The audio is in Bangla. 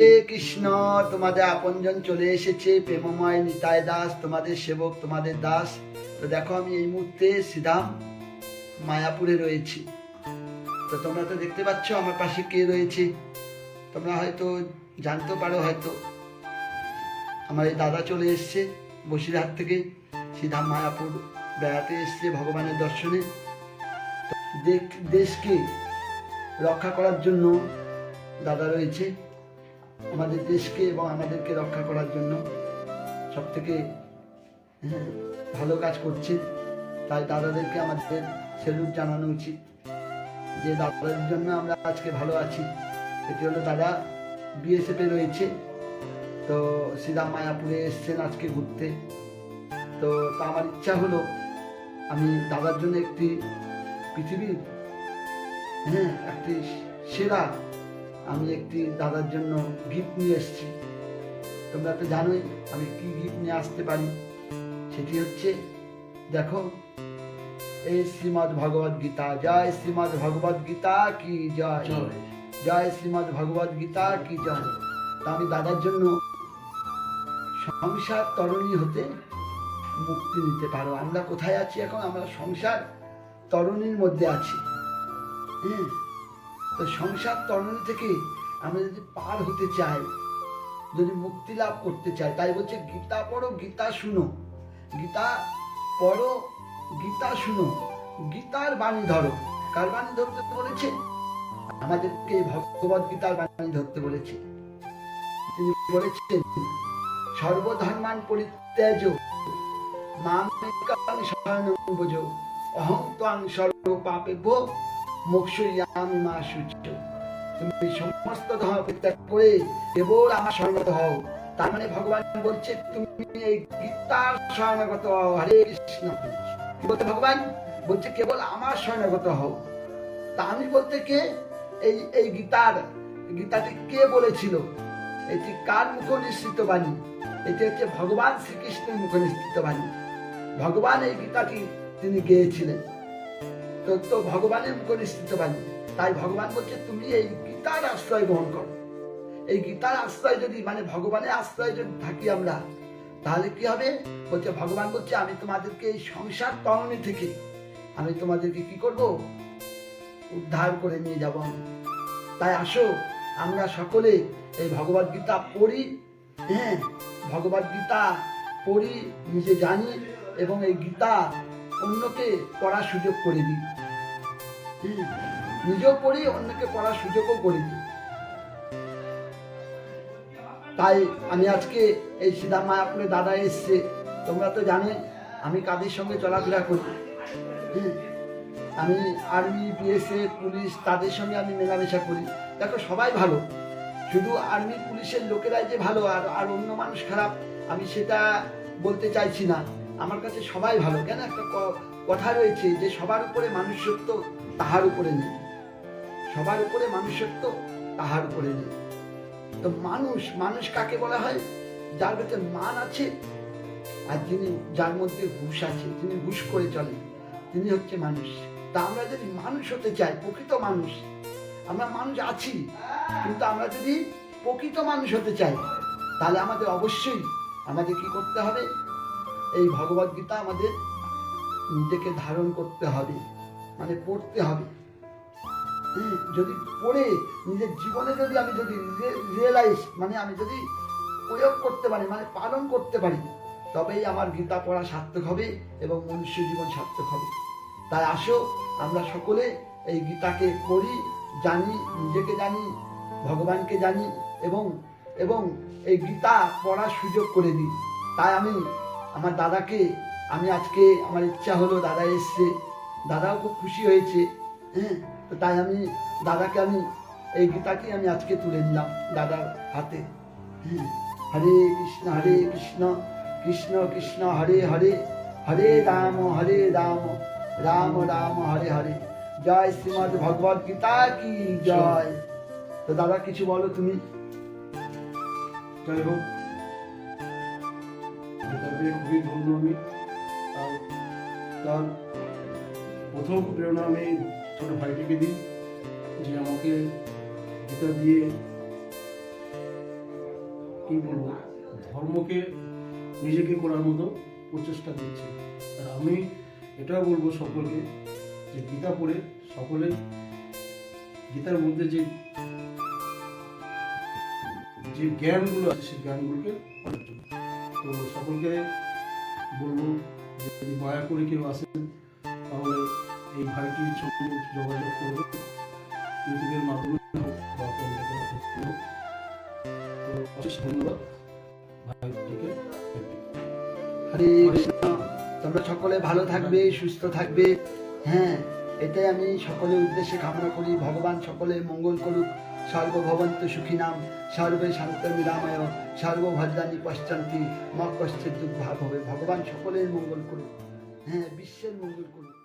কৃষ্ণ, তোমাদের আপনজন চলে এসেছে, প্রেমময় নিতাই দাস, তোমাদের সেবক, তোমাদের দাস। তো দেখো আমি এই মুহূর্তে সিধাম মায়াপুরে রয়েছি। তো তোমরা তো দেখতে পাচ্ছ আমার পাশে কে রয়েছে। তোমরা হয়তো জানতে পারো হয়তো। আমার এই দাদা চলে এসছে বসিরহাট থেকে সিধাম মায়াপুর বেড়াতে এসছে ভগবানের দর্শনে। দেশকে রক্ষা করার জন্য দাদা রয়েছে। আমাদের দেশকে এবং আমাদেরকে রক্ষা করার জন্য সব থেকে হ্যাঁ, ভালো কাজ করছে। তাই দাদাদেরকে আমাদের সেলুট জানানো উচিত যে দাদাদের জন্য আমরা আজকে ভালো আছি। সেটি হলো দাদা বিএসএফে রয়েছে। তো শ্রীরাম মায়াপুরে এসছেন আজকে ঘুরতে। তো তা আমার ইচ্ছা হলো আমি দাদার জন্য একটি পৃথিবীর হ্যাঁ একটি সেরা আমি একটি দাদার জন্য গিফট নিয়ে এসেছি। তোমরা তো জানোই আমি কি গিফট নিয়ে আসতে পারি। সেটি হচ্ছে দেখো এই শ্রীমদ ভগবদ গীতা। জয় শ্রীমদ ভগবদ গীতা কি জয়। জয় শ্রীমদ ভগবদ গীতা কি জয়? তা আমি দাদার জন্য সংসার তরণী হতে মুক্তি নিতে পারো। আমরা কোথায় আছি এখন? আমরা সংসার তরণীর মধ্যে আছি। হ্যাঁ? তো সংসার তরণী থেকে আমরা যদি পার হতে চাই, যদি মুক্তি লাভ করতে চাই, তাই বলছে, গীতা পড়ো, গীতা শুনো। গীতা পড়ো, গীতা শুনো। গীতার বাণী ধরো। কার বাণী ধরতে বলেছে? আমাদেরকে ভগবত গীতার বাণী ধরতে বলেছে। তিনি বলেছেন, সর্বধর্মান পরিত্যাজ মামেকাং শরণং ভজ অহং ত্বাং সর্ব পাপেভ্য তুমি সমস্ত ধর্ম পরিত্যাগ করে কেবল আমার হও। তার মানে ভগবান বলছে, তুমি এই গীতার হও। হরে কৃষ্ণ। কি বলতে ভগবান? বলছে, কেবল আমার হও। তা আমি বলতে কে? এই এই গীতার, গীতাটি কে বলেছিল? এটি কার মুখ নিশ্চিত বাণী? এটি হচ্ছে ভগবান শ্রীকৃষ্ণের মুখ নিশ্চিত বাণী। ভগবান এই গীতাটি তিনি গেয়েছিলেন। তো ভগবানের মুখ নিশ্চিত বাণী। তাই ভগবান বলছে, তুমি এই গীতার আশ্রয় গ্রহণ করো। এই গীতার আশ্রয় যদি মানে ভগবানের আশ্রয় যদি থাকি আমরা, তাহলে কি হবে? বলছে, ভগবান বলছে, আমি তোমাদেরকে এই সংসার তরণী থেকে, আমি তোমাদেরকে কি করব? উদ্ধার করে নিয়ে যাব তাই আসো, আমরা সকলে এই ভগবদ গীতা পড়ি হ্যাঁ ভগবদ গীতা পড়ি, নিজে জানি এবং এই গীতা অন্যকে পড়ার সুযোগ করে দিই। নিজেও পড়ি, অন্যকে পড়ার সুযোগও করে তাই আমি আজকে এই সিধা মায়াপুরে দাদা এসছে, তোমরা তো জানে, আমি কাদের সঙ্গে চলাফেরা করি। আমি আর্মি বিএসএফ পুলিশ, তাদের সঙ্গে আমি মেলামেশা করি। দেখো, সবাই ভালো। শুধু আর্মি, পুলিশের লোকেরাই যে ভালো, আর আর অন্য মানুষ খারাপ, আমি সেটা বলতে চাইছি না। আমার কাছে সবাই ভালো। কেন? একটা কথা রয়েছে যে সবার উপরে মানুষত্ব তাহার উপরে নেই। সবার উপরে মানুষত্ব তাহার উপরে নেই। তো মানুষ মানুষ কাকে বলা হয়? যার ভেতরে মান আছে আর যিনি, যার মধ্যে হুশ আছে, যিনি হুশ করে চলে, তিনি হচ্ছে মানুষ। তা আমরা যদি মানুষ হতে চাই, প্রকৃত মানুষ, আমরা মানুষ আছি, কিন্তু আমরা যদি প্রকৃত মানুষ হতে চাই, তাহলে আমাদের অবশ্যই আমাদের কি করতে হবে? এই ভগবদ গীতা আমাদের নিজেকে ধারণ করতে হবে। মানে পড়তে হবে। হ্যাঁ, যদি পড়ে নিজের জীবনে যদি আমি যদি রিয়েলাইজ মানে আমি যদি প্রয়োগ করতে পারি মানে পালন করতে পারি তবেই আমার গীতা পড়া সার্থক হবে এবং মনুষ্য জীবন সার্থক হবে। তাই আসো আমরা সকলে এই গীতাকে পড়ি জানি নিজেকে জানি ভগবানকে জানি এবং এবং এই গীতা পড়ার সুযোগ করে দিই। তাই আমি আমার দাদাকে আমি আজকে আমার ইচ্ছা হলো দাদা এসছে। দাদাও খুব খুশি হয়েছে হ্যাঁ? তাই আমি, দাদাকে আমি, এই গীতাকে আমি আজকে তুলে নিলাম দাদার হাতে হ্যাঁ? হরে কৃষ্ণ হরে কৃষ্ণ কৃষ্ণ কৃষ্ণ, হরে হরে হরে রাম হরে রাম রাম রাম, হরে হরে। জয় শ্রীমদ ভগবদ গীতা কি জয়? তো দাদা, কিছু বলো তুমি। যাই হোক খুবই ধন্য আমি। তার প্রথম প্রেরণা আমি ছোট ভাইটিকে দিই, যে আমাকে গীতা দিয়ে কি বলব, ধর্মকে নিজেকে করার মতো প্রচেষ্টা দিচ্ছে। আর আমি এটাও বলব সকলকে যে গীতা পড়ে সকলে গীতার মধ্যে যে যে জ্ঞানগুলো আছে সেই জ্ঞানগুলোকে তো সকলকে বলব যদি দয়া করে কেউ আসেন তাহলে এই ভাইটির সঙ্গে যোগাযোগ করবে। ইউটিউবের মাধ্যমে হরে কৃষ্ণ, তোমরা সকলে ভালো থাকবে, সুস্থ থাকবে। হ্যাঁ এটাই আমি সকলের উদ্দেশ্যে কামনা করি। ভগবান সকলে মঙ্গল করুক। সর্বভবন্ত সুখী নাম, সর্বে শান্ত নিরাময় সর্বভদ্রানি পশ্চান্তি মা কষ্টের দুঃখ ভাব হবে। ভগবান সকলের মঙ্গল করুক। হ্যাঁ বিশ্বের মঙ্গল করুক।